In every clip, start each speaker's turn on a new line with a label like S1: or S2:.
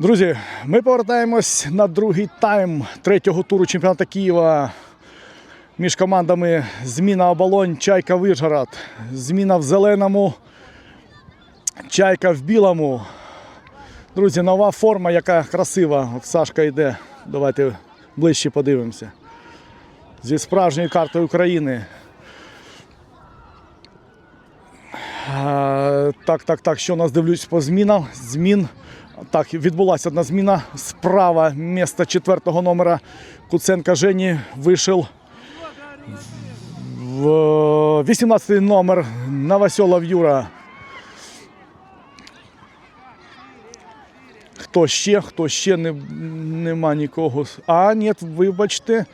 S1: Друзі, ми повертаємось на другий тайм третього туру чемпіонату Києва між командами Зміна Оболонь, Чайка Вишгород. Зміна в зеленому, Чайка в білому. Друзі, нова форма, яка красива. От Сашка йде. Давайте ближче подивимося. Зі справжньою картою України. Так, так, так. Що у нас дивлюсь по змінам? Змін. Так, відбулася одна зміна. Справа місто четвертого номера Куценка Жені вийшов в 18 номер Новоселов Юра. Хто ще? Хто ще не, нема нікого. А, ні, вибачте.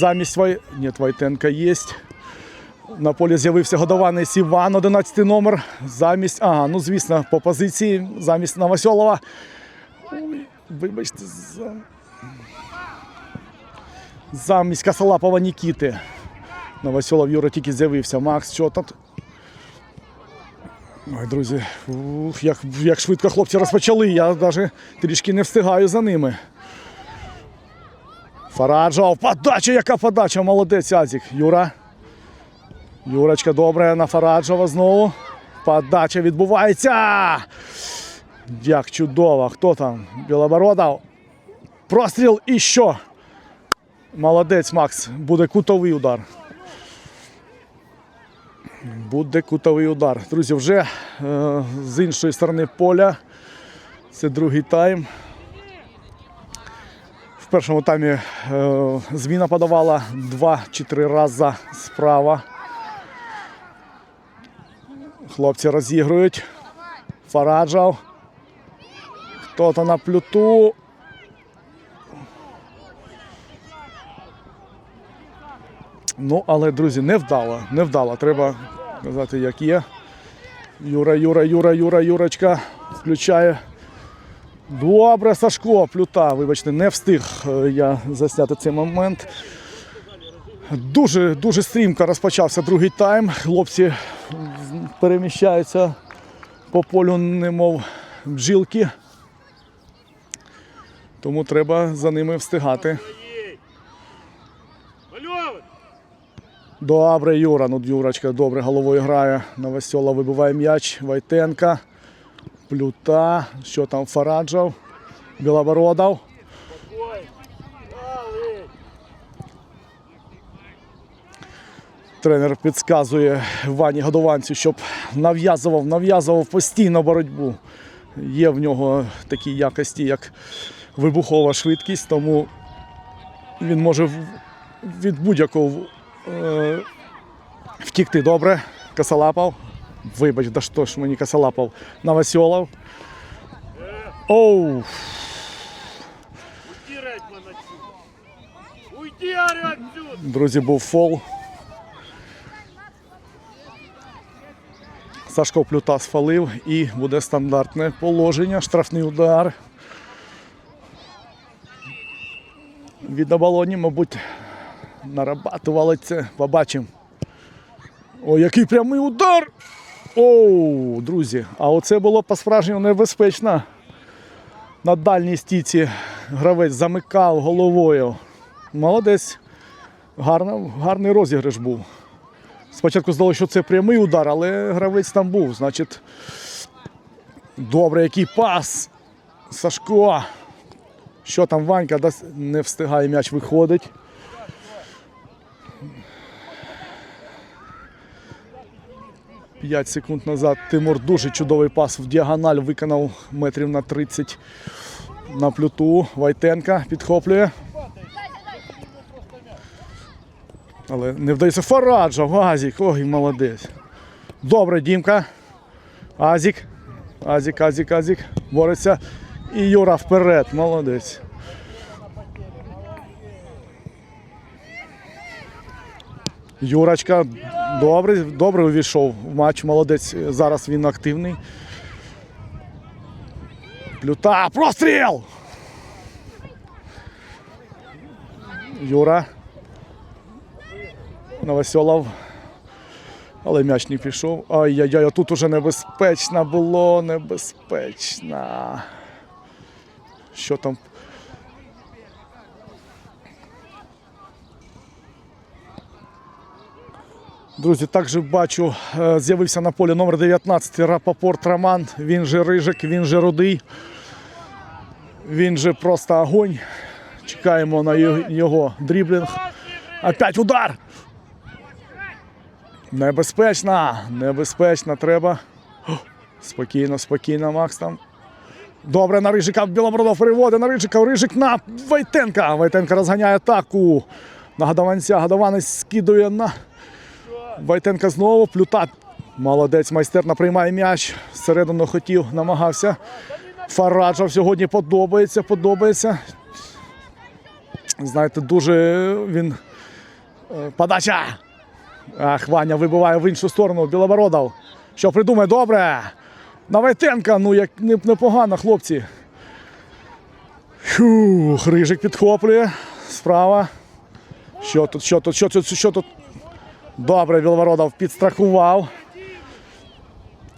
S1: Замість Вай... Ні, Вайтенка є. На полі з'явився годований Сіван, 11 номер. Замість, ага, ну звісно, по позиції, замість Новоселова. Ой, вибачте, за... замість Косолапова Нікіти. Новоселов Юра тільки з'явився. Макс, що тут? Ой, друзі, ух, як, як швидко хлопці розпочали, я навіть трішки не встигаю за ними. Фараджов, подача, яка подача, молодець Азік. Юра. Юрочка добре на Фараджова знову. Подача відбувається. Як чудово. Хто там? Білобородов. Простріл і що? Молодець, Макс. Буде кутовий удар. Буде кутовий удар. Друзі, вже е, з іншої сторони поля. Це другий тайм. В першому таймі е, зміна подавала два чи три рази справа. Хлопці розігрують. Фараджав. Хто-то на плюту. Ну, але, друзі, не вдало. Не. Треба казати, як є. Юра, Юра, Юра, Юра, Юрочка включає. Добре, Сашко, плюта. Вибачте, не встиг е, я засняти цей момент. Дуже дуже стрімко розпочався другий тайм. Хлопці переміщаються по полю, немов бджілки. Тому треба за ними встигати. Добре, Юра. Ну, Юрочка добре головою грає. Новосьола вибиває м'яч. Вайтенка. Плюта. Що там Фараджов? Білобородов.
S2: Ой! Правий!
S1: Тренер підказує Вані Годованцю, щоб нав'язував, нав'язував постійно боротьбу. Є в нього такі якості, як вибухова швидкість, тому він може від будь-якого е, втікти добре. Косолапов. Вибач, да що ж мені Косолапов. Новосьолов. Оу, друзі, був фол. Сашко Плюта сфалив і буде стандартне положення, штрафний удар. Від оболоні, мабуть, нарабатували це. Побачимо. О, який прямий удар! Оу, друзі, а оце було по-справжньому небезпечно. На дальній стійці гравець замикав головою. Молодець. Гарно, гарний розіграш був. Спочатку здалося, що це прямий удар, але гравець там був. Значить, добре, який пас. Сашко. Що там Ванька не встигає м'яч виходить. П'ять секунд назад Тимур дуже чудовий пас в діагональ виконав метрів на 30 на плюту. Вайтенка підхоплює. Але не вдається Фараджа, Азік. Ой, молодець. Добре, Дімка. Азік. Азік, Азік, Азік. Бореться. І Юра вперед. Молодець. Юрочка добре, добре увійшов в матч. Молодець. Зараз він активний. Плюта. Простріл! Юра. Новоселов. Але м'яч не пішов. Ай-яй-яй, а тут уже небезпечно було, небезпечно. Що там? Друзі, також бачу, е, з'явився на полі номер 19 Рапопорт Роман. Він же Рижик, він же Рудий. Він же просто огонь. Чекаємо на його дріблінг. Опять удар! Небезпечно, небезпечно треба. О, Спокійно, спокійно, Макс там. Добре, на Рижика Білобородов переводить на Рижика. Рижик на Войтенка. Войтенка розганяє атаку. На Гадаванця. Гадаванець скидує на Войтенка знову. Плюта. Молодець, майстерно приймає м'яч. Всередину хотів, намагався. Фараджов сьогодні подобається, подобається. Знаєте, дуже він. е, Подача! Ах, Ваня вибиває в іншу сторону. Білобородов. Що придумає? Добре. На Войтенка, ну як непогано, хлопці. Фух, Рижик підхоплює. Справа. Що тут, що тут, що тут, що тут? Добре, Біловородов підстрахував.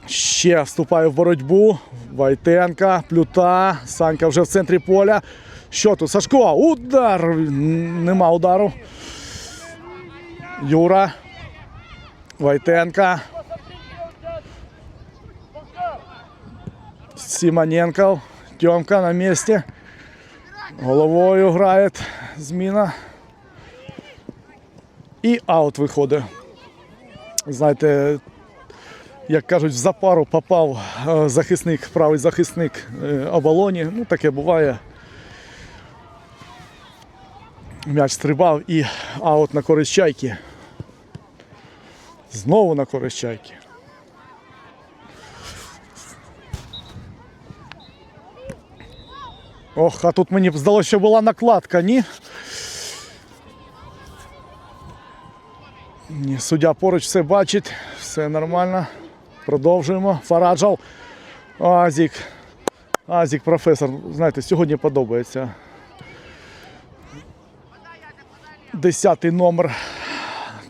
S1: Ще вступає в боротьбу. Войтенка, плюта. Санька вже в центрі поля. Що тут? Сашко, удар! Нема удару. Юра. Войтенка. Симоненко. Тьомка на місці. Головою грає зміна. І аут виходить. Знаєте, як кажуть, в запару попав е, захисник, правий захисник е, оболоні. Ну, таке буває. М'яч стрибав і аут на користь чайки. Знову на користь чайки. Ох, а тут мені б здалося, що була накладка, ні? Ні, суддя поруч все бачить, все нормально. Продовжуємо. Фараджал. Азік. Азік, професор. Знаєте, сьогодні подобається. Десятий номер.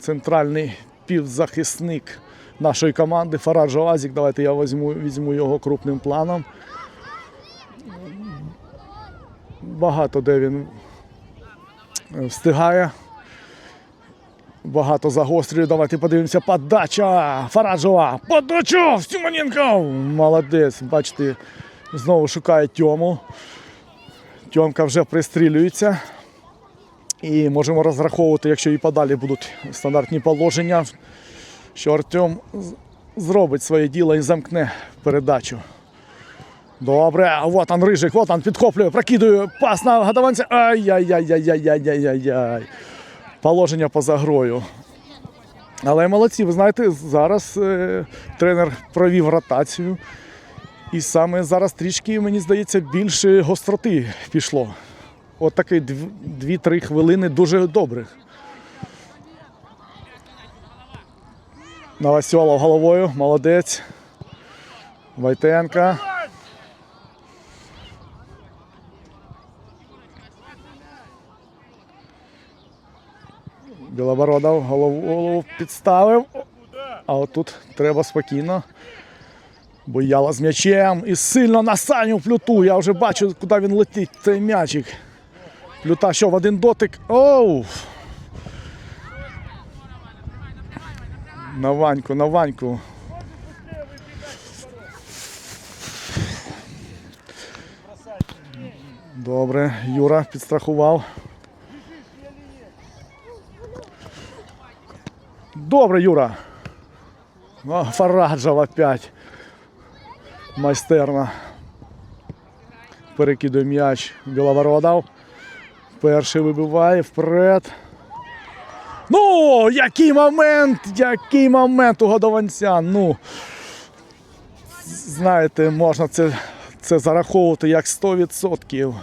S1: Центральний півзахисник нашої команди. Фараджо Азік. Давайте я візьму, візьму його крупним планом. Багато де він е, встигає. Багато загострює. Давайте подивимося. Подача Фараджова. Подача! Симоненко! Молодець. Бачите, знову шукає Тьому. Тьомка вже пристрілюється. І можемо розраховувати, якщо і подалі будуть стандартні положення, що Артем зробить своє діло і замкне передачу. Добре, вот он рижик, вот он підхоплює, прокидує пас на гадаванця. Ай-яй-яй-яй-яй-яй-яй. Положення поза грою. Але молодці, ви знаєте, зараз е, тренер провів ротацію. І саме зараз трішки, мені здається, більше гостроти пішло. От такі 2-3 хвилини дуже добрих. Новосьолов головою, молодець. Войтенка. Білобородов голову, підставив. А отут треба спокійно. Бояла з м'ячем і сильно на Саню плюту. Я вже бачу, куди він летить, цей м'ячик. Плюта що в один дотик. Оу! На Ваньку, на Ваньку. Добре, Юра підстрахував. Добре, Юра. О, опять. Майстерно. Перекидує м'яч Біловородов. Перший вибиває вперед. Ну, який момент! Який момент у годованця. Ну, знаєте, можна це, це зараховувати як 100%.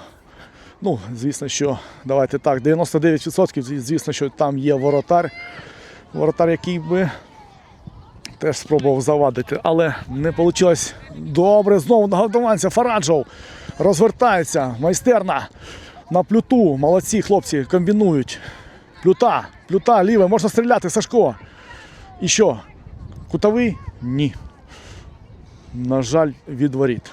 S1: Ну, звісно, що давайте так, 99%, звісно, що там є воротар. Воротар, який би теж спробував завадити, але не вийшло добре. Знову на годованця Фараджов розвертається. Майстерна на плюту. Молодці хлопці комбінують. Плюта, плюта, ліве, можна стріляти, Сашко. І що? Кутовий? Ні. На жаль, від воріт.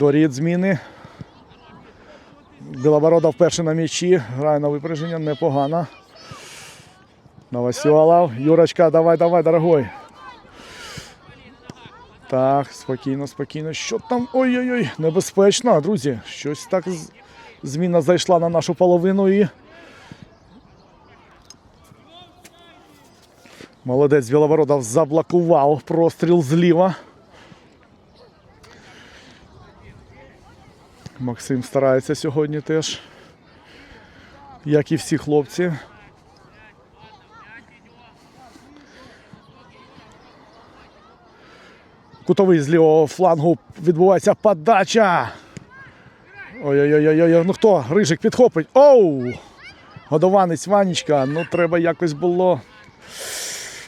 S1: Від зміни. Білоборода вперше на м'ячі. Грає на випередження, непогано. Новосьолов. Юрочка, давай, давай, дорогой. Так, спокійно, спокійно. Що там? Ой-ой-ой, небезпечно, друзі. Щось так зміна зайшла на нашу половину і. Молодець Білобородов заблокував простріл зліва. Максим старається сьогодні теж. Як і всі хлопці. Кутовий з лівого флангу відбувається подача. Ой-ой-ой, ну хто? Рижик підхопить. Оу! Годованець Ванечка. Ну треба якось було.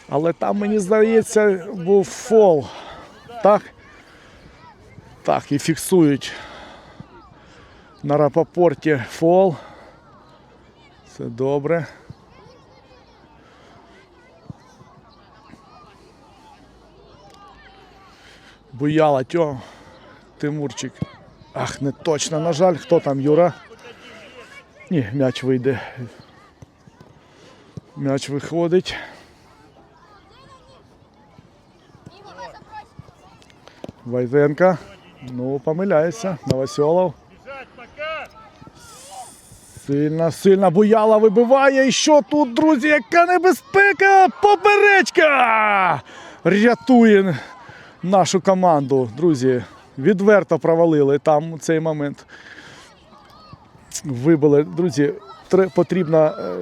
S1: Але там, мені здається, був фол. Так? Так, і фіксують на рапопорті фол. Це добре. Буяла тьо. Тимурчик. Ах, не точно, на жаль. Хто там, Юра? Ні, м'яч вийде. М'яч виходить. Вайзенка. Ну, помиляється. Новосьолов. Сильно, сильно буяла вибиває. І що тут, друзі? Яка небезпека! Поперечка! Рятує нашу команду. Друзі, відверто провалили там цей момент. Вибили. Друзі, потрібно е,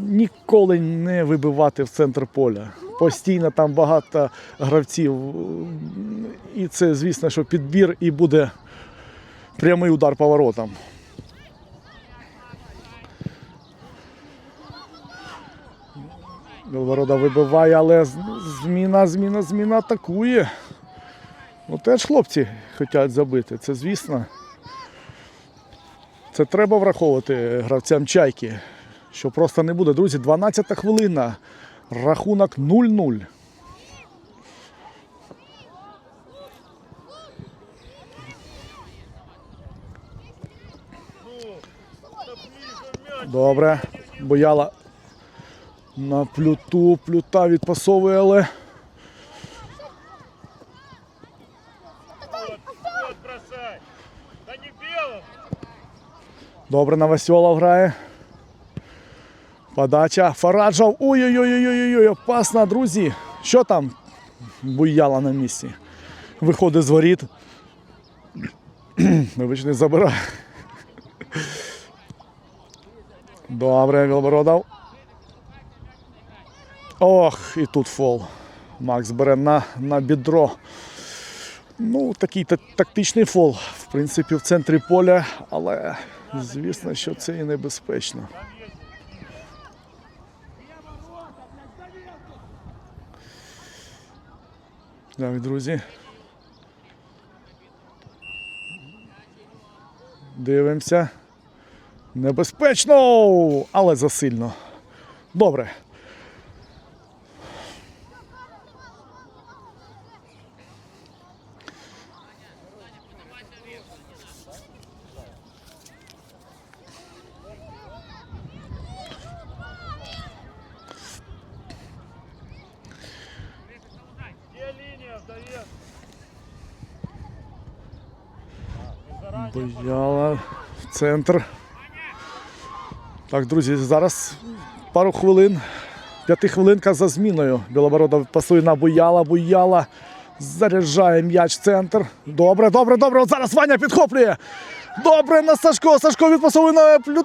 S1: ніколи не вибивати в центр поля. Постійно там багато гравців. І це, звісно, що підбір і буде прямий удар поворотом. Білгорода вибиває, але зміна, зміна, зміна атакує. Ну теж хлопці хочуть забити, це звісно. Це треба враховувати гравцям чайки, що просто не буде. Друзі, 12 хвилина. Рахунок 0-0. Добре. Бояла на плюту. Плюта відпасовує, але добре Новосьолов грає. Подача. Фараджов. Ой-ой-ой-ой-ой, опасно, друзі. Що там? Буяла на місці. Виходить з воріт. Вибач, не забирає. Добре, Білбородов. Ох, і тут фол. Макс бере на, на бідро. Ну, такий та- тактичний фол, в принципі, в центрі поля, але звісно, що це і небезпечно. Так, друзі. Дивимося. Небезпечно, але засильно. Добре. Бояла в центр. Так, друзі, зараз пару хвилин. П'ятихвилинка за зміною. Білоборода пасує на Буяла, Буяла. Заряджає м'яч центр. Добре, добре, добре. От зараз Ваня підхоплює. Добре на Сашко. Сашко відпасовує на плю...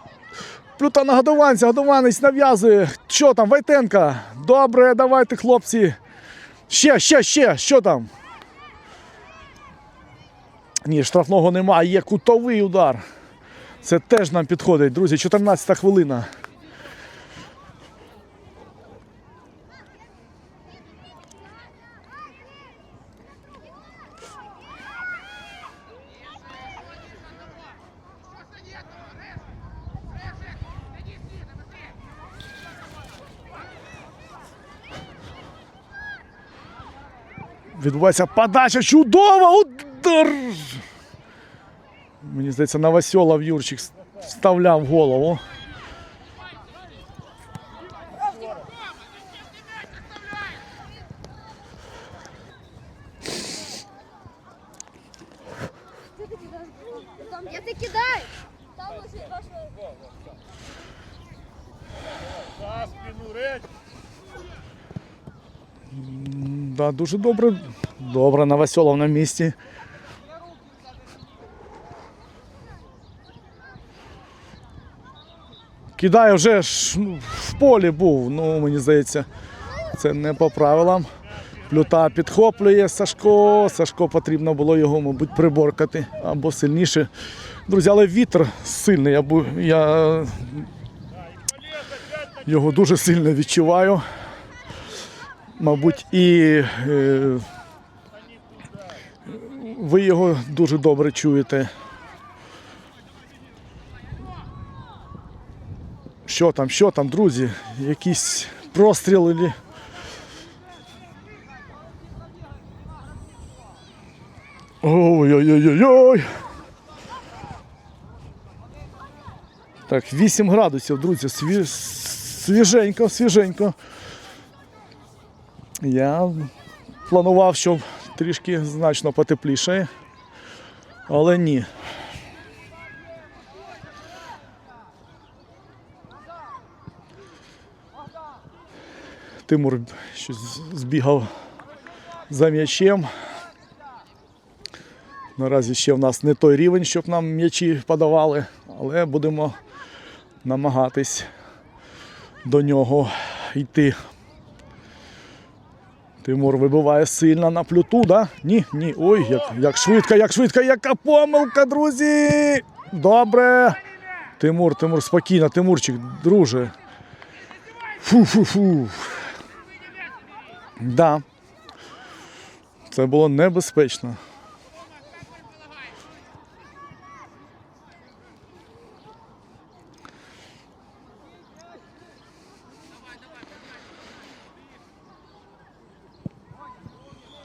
S1: плюта на годованця. Годованець нав'язує. Що там? Вайтенка. Добре, давайте, хлопці. Ще, ще, ще. Що там? Ні, штрафного немає, є кутовий удар. Це теж нам підходить, друзі. 14 хвилина. Відбувається подача чудова удар! Мені здається, Новосьолов Юрчик вставляв голову.
S3: Там, я ти кидай! Там лежить ваш
S2: За спину редь.
S1: Да, дуже добре. Добре, Новосьолов на місці. Кидає вже ж ну, в полі був. Ну, мені здається, це не по правилам. Плюта підхоплює Сашко. Сашко потрібно було його, мабуть, приборкати або сильніше. Друзі, але вітер сильний. Я, я його дуже сильно відчуваю мабуть, і е, ви його дуже добре чуєте. Що там, що там, друзі? Якісь простріли? Ой-ой-ой-ой-ой. Так, 8 градусів, друзі, сві... свіженько, свіженько. Я планував, що трішки значно потепліше, але ні. Тимур щось збігав за м'ячем. Наразі ще в нас не той рівень, щоб нам м'ячі подавали, але будемо намагатись до нього йти. Тимур вибиває сильно на плюту, да? Ні, ні. Ой, як, як швидко, як швидко, яка помилка, друзі! Добре. Тимур, Тимур, спокійно, Тимурчик, друже. Фу-фу-фу. Да. Це було небезпечно.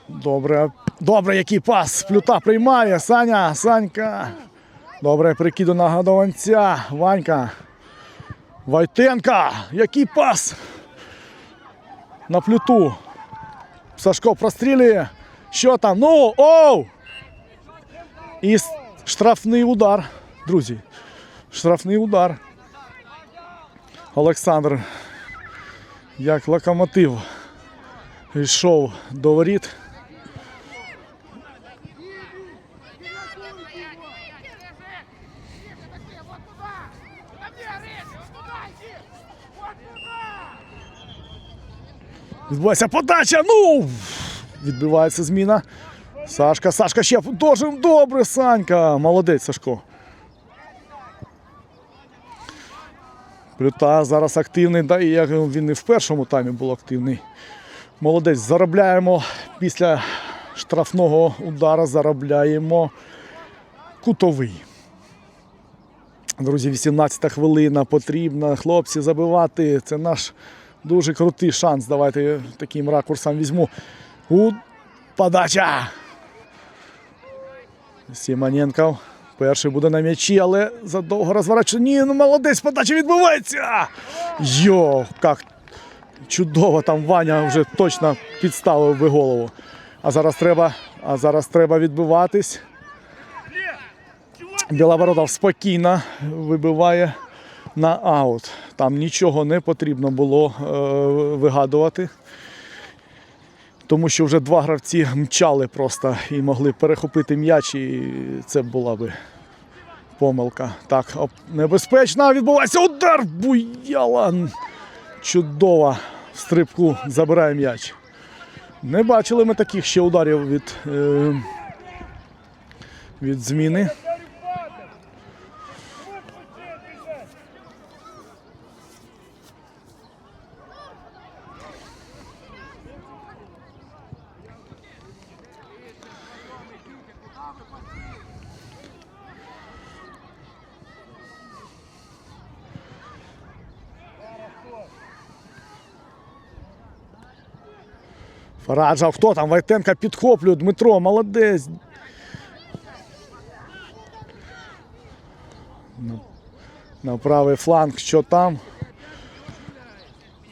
S1: Добре, добре, який пас. Плюта приймає. Саня, Санька. Добре, прикиду на годованця. Ванька. Войтенка. Який пас. На плюту. Сашко прострілює. Що там? Ну, оу! І штрафний удар. Друзі. Штрафний удар. Олександр. Як локомотив. Йшов до воріт. Відбувається подача. Ну! Відбивається зміна. Сашка, Сашка ще дуже добре, Санька. Молодець, Сашко. Плюта зараз активний, да, і як він і в першому таймі був активний. Молодець, заробляємо після штрафного удара, заробляємо кутовий. Друзі, 18 хвилина потрібна. Хлопці забивати. Це наш дуже крутий шанс. Давайте таким ракурсом візьму. У подача. Сімоненков. Перший буде на м'ячі, але задовго розворачує. Ні, ну молодець, подача відбувається. Йо, як чудово там Ваня вже точно підставив би голову. А зараз треба, а зараз треба відбиватись. Білобородов спокійно вибиває на аут. Там нічого не потрібно було е, вигадувати. Тому що вже два гравці мчали просто і могли перехопити м'яч, і це була би помилка. Так, оп, небезпечно відбувається удар Буяла. Чудово. В стрибку забирає м'яч. Не бачили ми таких ще ударів від, е, від зміни. Фараджа, хто там? Вайтенка підхоплює. Дмитро, молодець. На- правий фланг, що там?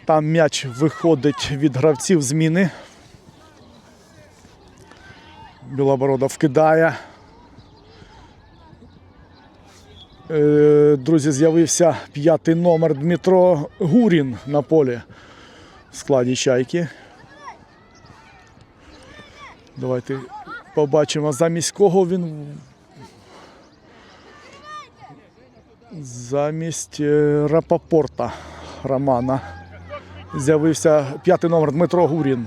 S1: Там м'яч виходить від гравців зміни. Білоборода вкидає. Е, Друзі, з'явився п'ятий номер Дмитро Гурін на полі в складі чайки. Давайте побачимо, замість кого він. Замість е, Рапопорта Романа. З'явився п'ятий номер Дмитро Гурін.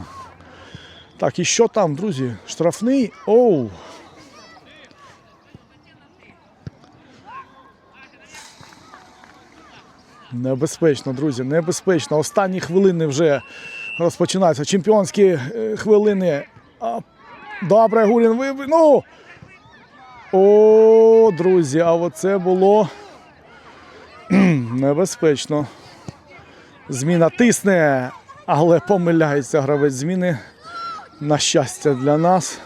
S1: Так, і що там, друзі? Штрафний? Оу. Небезпечно, друзі, небезпечно. Останні хвилини вже розпочинаються. Чемпіонські е, хвилини. Добре, Гурін вибив. Ну! О, друзі, а оце було небезпечно. Зміна тисне, але помиляється гравець зміни. На щастя для нас.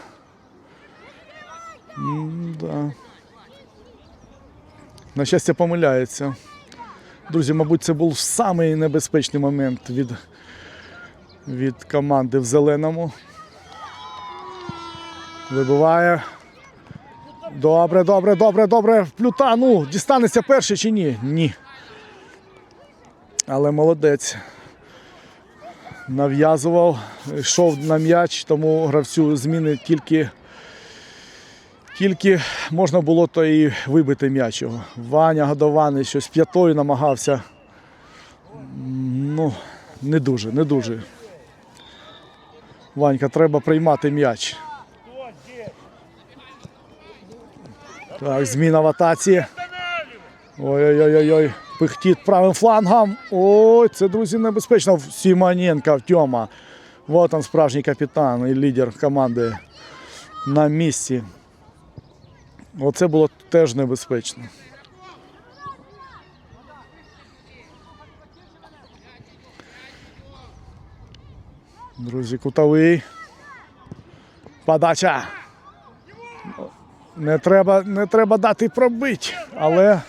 S1: М-да. На щастя, помиляється. Друзі, мабуть, це був самий небезпечний момент від, від команди в зеленому. Вибиває. Добре, добре, добре, добре. Плюта. Ну, дістанеться перший чи ні? Ні. Але молодець. Нав'язував, йшов на м'яч, тому гравцю зміни тільки, тільки можна було то і вибити м'яч. Ваня Годований щось п'ятою намагався. Ну, не дуже, не дуже. Ванька, треба приймати м'яч. Так, зміна в атаці. Ой-ой-ой, пихтить правим флангом. Ой, це, друзі, небезпечно. Сімоненко, Тьома. Вот он справжній капітан і лідер команди на місці. Оце було теж небезпечно. Друзі, кутовий. Подача. Не треба, не треба дати пробити, але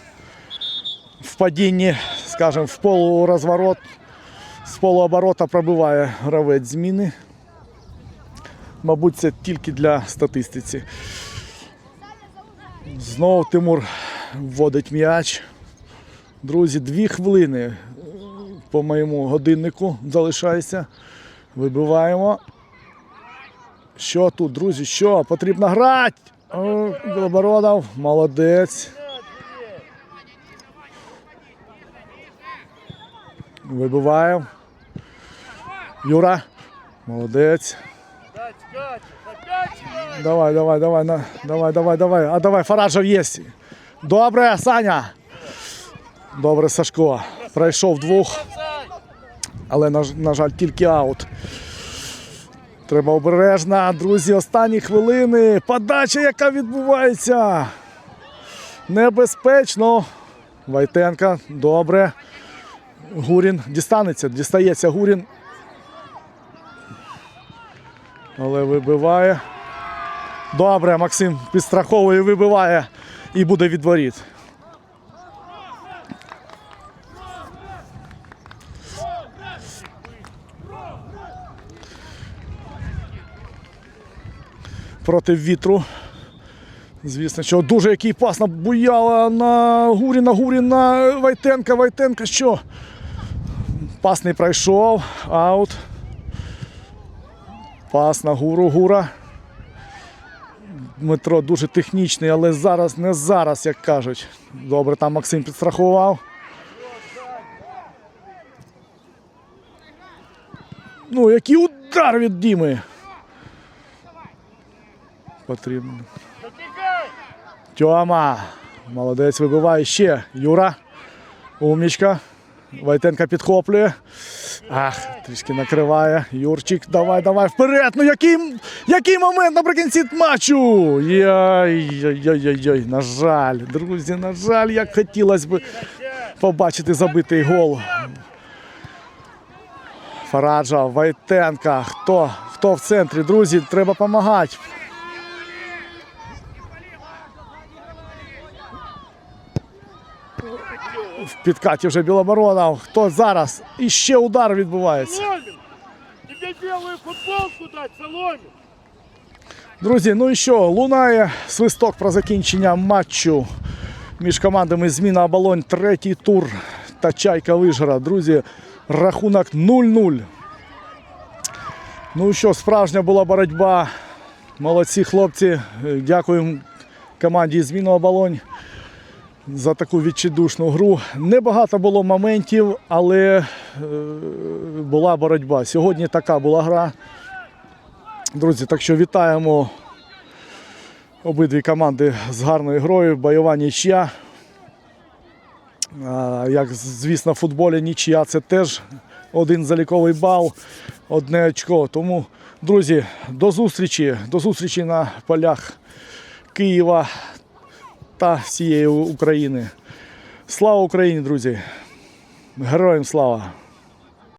S1: в падінні, скажімо, в полурозворот, з полуоборота пробиває гравець зміни. Мабуть, це тільки для статистиці. Знову Тимур вводить м'яч. Друзі, дві хвилини е, по моєму годиннику залишається. Вибиваємо. Що тут, друзі? Що? Потрібно грати. О, молодець. Вибиваємо. Юра. Молодець. Давай, давай, давай, на, давай, давай, давай. А давай, Фараджов є. Добре, Саня. Добре, Сашко. Пройшов двох, але, на, на жаль, тільки аут. Треба обережно, друзі, останні хвилини. Подача, яка відбувається. Небезпечно. Вайтенка, добре. Гурін дістанеться, дістається Гурін. Але вибиває. Добре, Максим підстраховує, вибиває і буде від Проти вітру. Звісно, що дуже який пас набуяла на Буяла на Гуріна, Гуріна, Вайтенка, Вайтенка, що? Пас не пройшов, аут. Пас на гуру, гура. Дмитро дуже технічний, але зараз не зараз, як кажуть. Добре, там Максим підстрахував. Ну, який удар від Діми. Потрібно. Тьома. Молодець вибиває ще. Юра. Умнічка. Вайтенка підхоплює. Ах, трішки накриває. Юрчик, давай, давай, вперед. Ну який, який момент наприкінці матчу. Яй-яй-яй-яй. На жаль, друзі, на жаль, як хотілося б побачити забитий гол. Фараджа, Вайтенка. Хто? Хто в центрі? Друзі, треба допомагати. Підкаті вже Білоборона. Хто зараз? І ще удар відбувається.
S2: Тебе белую футболку дать, Соломин!
S1: Друзі, ну і що? Лунає свисток про закінчення матчу між командами Зміна Оболонь, третій тур та Чайка Вижгород. Друзі, рахунок 0-0. Ну і що, справжня була боротьба. Молодці хлопці. Дякуємо команді Зміна Оболонь за таку відчайдушну гру. Небагато було моментів, але е, була боротьба. Сьогодні така була гра. Друзі, так що вітаємо обидві команди з гарною грою, бойова нічия. А, Як звісно, в футболі нічия це теж один заліковий бал, одне очко. Тому, друзі, до зустрічі, до зустрічі на полях Києва та всієї України. Слава Україні, друзі! Героям слава!